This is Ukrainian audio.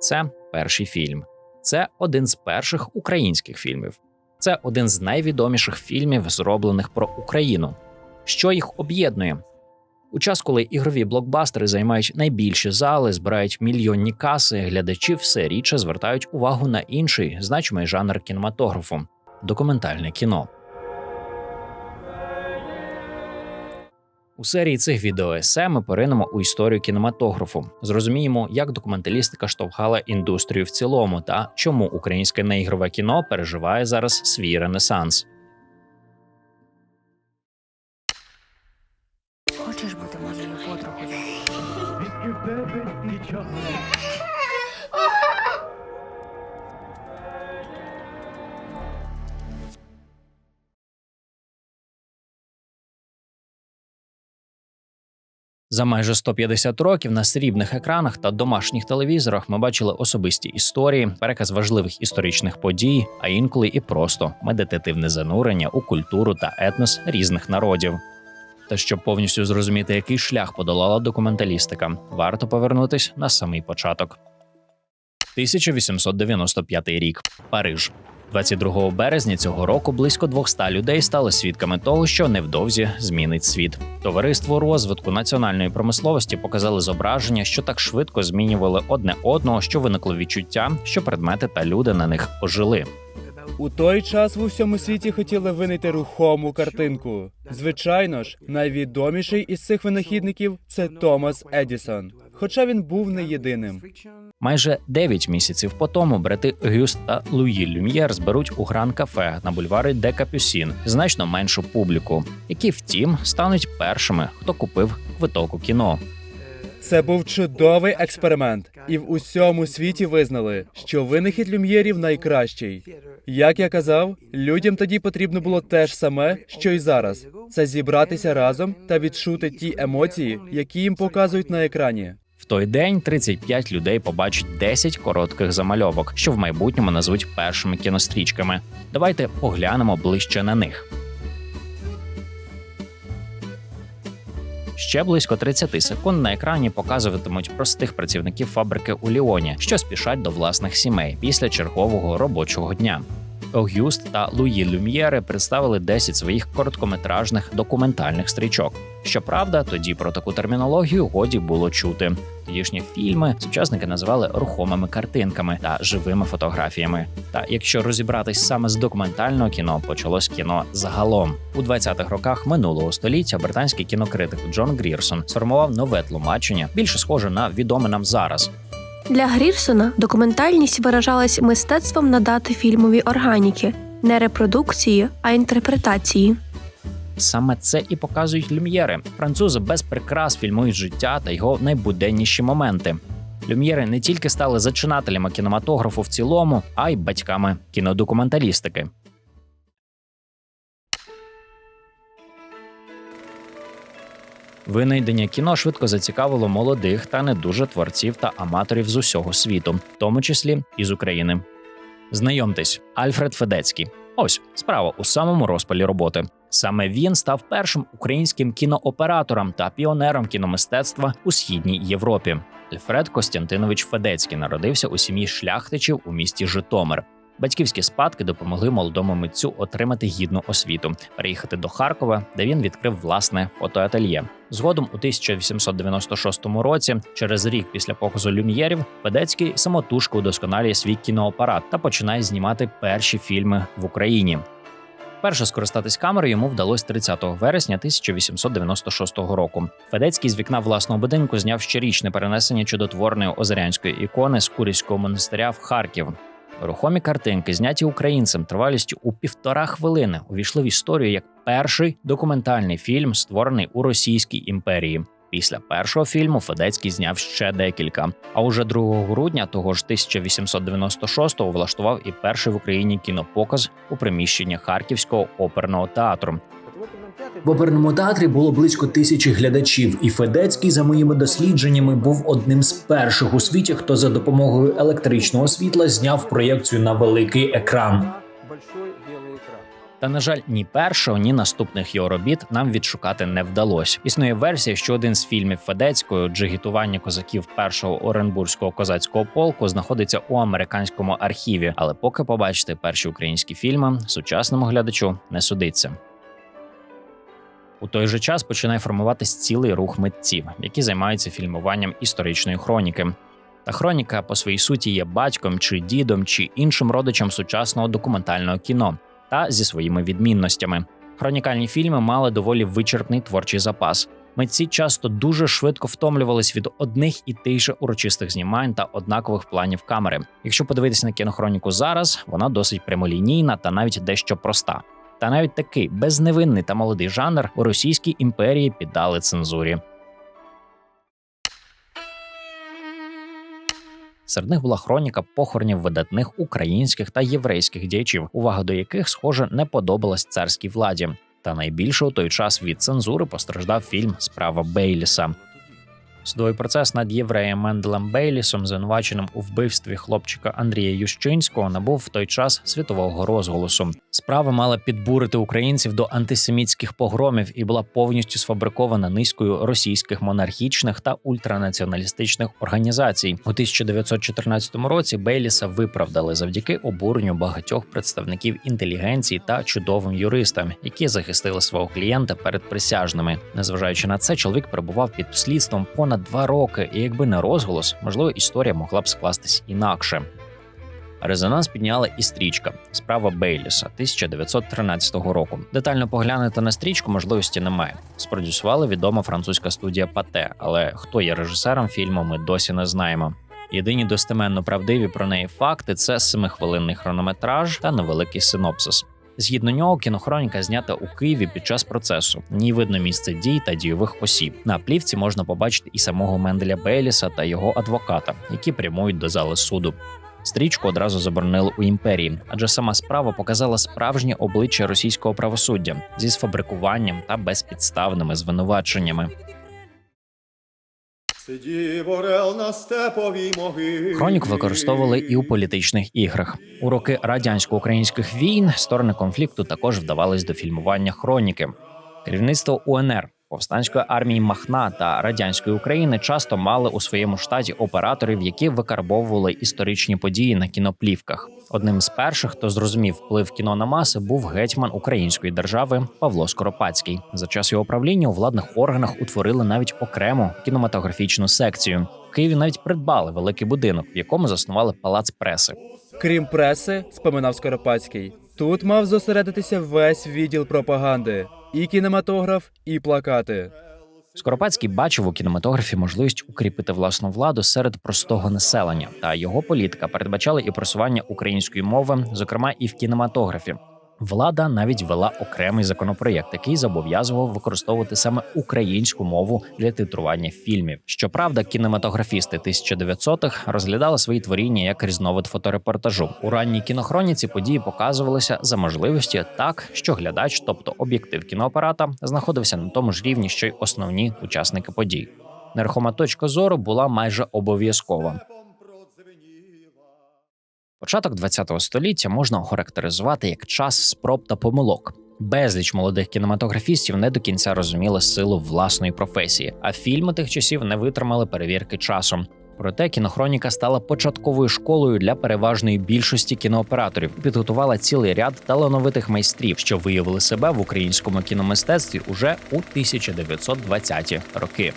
Це перший фільм. Це один з перших українських фільмів. Це один з найвідоміших фільмів, зроблених про Україну. Що їх об'єднує? У час, коли ігрові блокбастери займають найбільші зали, збирають мільйонні каси, глядачі все рідше звертають увагу на інший значимий жанр кінематографу документальне кіно. У серії цих відеоесе ми поринемо у історію кінематографу, зрозуміємо, як документалістика штовхала індустрію в цілому та чому українське неігрове кіно переживає зараз свій ренесанс. За майже 150 років на срібних екранах та домашніх телевізорах ми бачили особисті історії, переказ важливих історичних подій, а інколи і просто медитативне занурення у культуру та етнос різних народів. Та щоб повністю зрозуміти, який шлях подолала документалістика, варто повернутись на самий початок. 1895 рік Париж. 22 березня цього року близько 200 людей стали свідками того, що невдовзі змінить світ. Товариство розвитку національної промисловості показали зображення, що так швидко змінювали одне одного, що виникло відчуття, що предмети та люди на них ожили. У той час в усьому світі хотіли винайти рухому картинку. Звичайно ж, найвідоміший із цих винахідників це Томас Едісон. Хоча він був не єдиним. Майже 9 місяців по тому брати Гюст та Луї Люм'єр зберуть у гран кафе на бульварі Де Капюсін значно меншу публіку, які, втім, стануть першими, хто купив квиток у кіно. Це був чудовий експеримент, і в усьому світі визнали, що винахід люм'єрів найкращий. Як я казав, людям тоді потрібно було те ж саме, що й зараз: це зібратися разом та відчути ті емоції, які їм показують на екрані. Той день 35 людей побачать 10 коротких замальовок, що в майбутньому назвуть першими кінострічками. Давайте поглянемо ближче на них. Ще близько 30 секунд на екрані показуватимуть простих працівників фабрики у Ліоні, що спішать до власних сімей після чергового робочого дня. Огюст та Луї Люм'єри представили 10 своїх короткометражних документальних стрічок. Щоправда, тоді про таку термінологію годі було чути. Тодішні фільми сучасники називали рухомими картинками та живими фотографіями. Та якщо розібратись саме з документального кіно, почалось кіно загалом у 20-х роках минулого століття. Британський кінокритик Джон Грірсон сформував нове тлумачення, більше схоже на відоме нам зараз. Для Грірсона документальність виражалась мистецтвом надати фільмові органіки, не репродукції, а інтерпретації. Саме це і показують люм'єри. Французи без прикрас фільмують життя та його найбуденніші моменти. Люм'єри не тільки стали зачинателями кінематографу в цілому, а й батьками кінодокументалістики. Винайдення кіно швидко зацікавило молодих та не дуже творців та аматорів з усього світу, в тому числі і з України. Знайомтесь, Альфред Федецький. Ось справа у самому розпалі роботи. Саме він став першим українським кінооператором та піонером кіномистецтва у східній Європі. Альфред Костянтинович Федецький народився у сім'ї шляхтичів у місті Житомир. Батьківські спадки допомогли молодому митцю отримати гідну освіту, переїхати до Харкова, де він відкрив власне фотоательє. Згодом, у 1896 році, через рік після показу люм'єрів, Федецький самотужки удосконалює свій кіноапарат та починає знімати перші фільми в Україні. Перше скористатись камерою йому вдалося 30 вересня 1896 року. Федецький з вікна власного будинку зняв щорічне перенесення чудотворної озерянської ікони з Курівського монастиря в Харків. Рухомі картинки, зняті українцем тривалістю у півтора хвилини, увійшли в історію як перший документальний фільм, створений у Російській імперії. Після першого фільму Федецький зняв ще декілька. А уже 2 грудня того ж 1896-го влаштував і перший в Україні кінопоказ у приміщенні Харківського оперного театру. В оперному театрі було близько тисячі глядачів, і Федецький, за моїми дослідженнями, був одним з перших у світі, хто за допомогою електричного світла зняв проєкцію на великий екран. Та на жаль, ні першого, ні наступних його робіт нам відшукати не вдалося. Існує версія, що один з фільмів Федецького джигітування козаків першого Оренбурзького козацького полку знаходиться у американському архіві. Але поки побачити перші українські фільми, сучасному глядачу не судиться. У той же час починає формуватись цілий рух митців, які займаються фільмуванням історичної хроніки. Та хроніка по своїй суті є батьком чи дідом чи іншим родичем сучасного документального кіно та зі своїми відмінностями. Хронікальні фільми мали доволі вичерпний творчий запас. Митці часто дуже швидко втомлювались від одних і тих же урочистих знімань та однакових планів камери. Якщо подивитися на кінохроніку зараз, вона досить прямолінійна та навіть дещо проста. Та навіть такий безневинний та молодий жанр у Російській імперії піддали цензурі. Серед них була хроніка похоронів видатних українських та єврейських діячів, увага до яких, схоже, не подобалась царській владі. Та найбільше у той час від цензури постраждав фільм Справа Бейліса. Судовий процес над євреєм Менделем Бейлісом, звинуваченим у вбивстві хлопчика Андрія Ющинського, набув в той час світового розголосу. Справа мала підбурити українців до антисемітських погромів і була повністю сфабрикована низкою російських монархічних та ультранаціоналістичних організацій. У 1914 році Бейліса виправдали завдяки обуренню багатьох представників інтелігенції та чудовим юристам, які захистили свого клієнта перед присяжними. Незважаючи на це, чоловік перебував під слідством понад два роки, і якби не розголос, можливо, історія могла б скластись інакше. Резонанс підняла і стрічка справа Бейліса 1913 року. Детально поглянути на стрічку можливості немає. Спродюсувала відома французька студія Пате, але хто є режисером фільму, ми досі не знаємо. Єдині достеменно правдиві про неї факти це семихвилинний хронометраж та невеликий синопсис. Згідно нього, кінохроніка знята у Києві під час процесу. В ній видно місце дій та дійових осіб. На плівці можна побачити і самого Менделя Бейліса та його адвоката, які прямують до зали суду. Стрічку одразу заборонили у імперії, адже сама справа показала справжнє обличчя російського правосуддя зі сфабрикуванням та безпідставними звинуваченнями. Сидів на степовій могилі. Хроніку використовували і у політичних іграх. У роки радянсько-українських війн сторони конфлікту також вдавались до фільмування хроніки. Керівництво УНР, повстанської армії Махна та радянської України часто мали у своєму штаті операторів, які викарбовували історичні події на кіноплівках. Одним з перших, хто зрозумів вплив кіно на маси, був гетьман української держави Павло Скоропадський. За час його правління у владних органах утворили навіть окрему кінематографічну секцію. В Києві навіть придбали великий будинок, в якому заснували палац преси. Крім преси, споминав Скоропадський, тут мав зосередитися весь відділ пропаганди: і кінематограф, і плакати. Скоропадський бачив у кінематографі можливість укріпити власну владу серед простого населення, та його політика передбачала і просування української мови, зокрема і в кінематографі. Влада навіть ввела окремий законопроєкт, який зобов'язував використовувати саме українську мову для титрування фільмів. Щоправда, кінематографісти 1900-х розглядали свої творіння як різновид фоторепортажу. У ранній кінохроніці події показувалися за можливості так, що глядач, тобто об'єктив кіноапарата, знаходився на тому ж рівні, що й основні учасники подій. Нерухома точка зору була майже обов'язкова. Початок ХХ століття можна охарактеризувати як час спроб та помилок. Безліч молодих кінематографістів не до кінця розуміли силу власної професії, а фільми тих часів не витримали перевірки часом. Проте кінохроніка стала початковою школою для переважної більшості кінооператорів підготувала цілий ряд талановитих майстрів, що виявили себе в українському кіномистецтві уже у 1920-ті роки.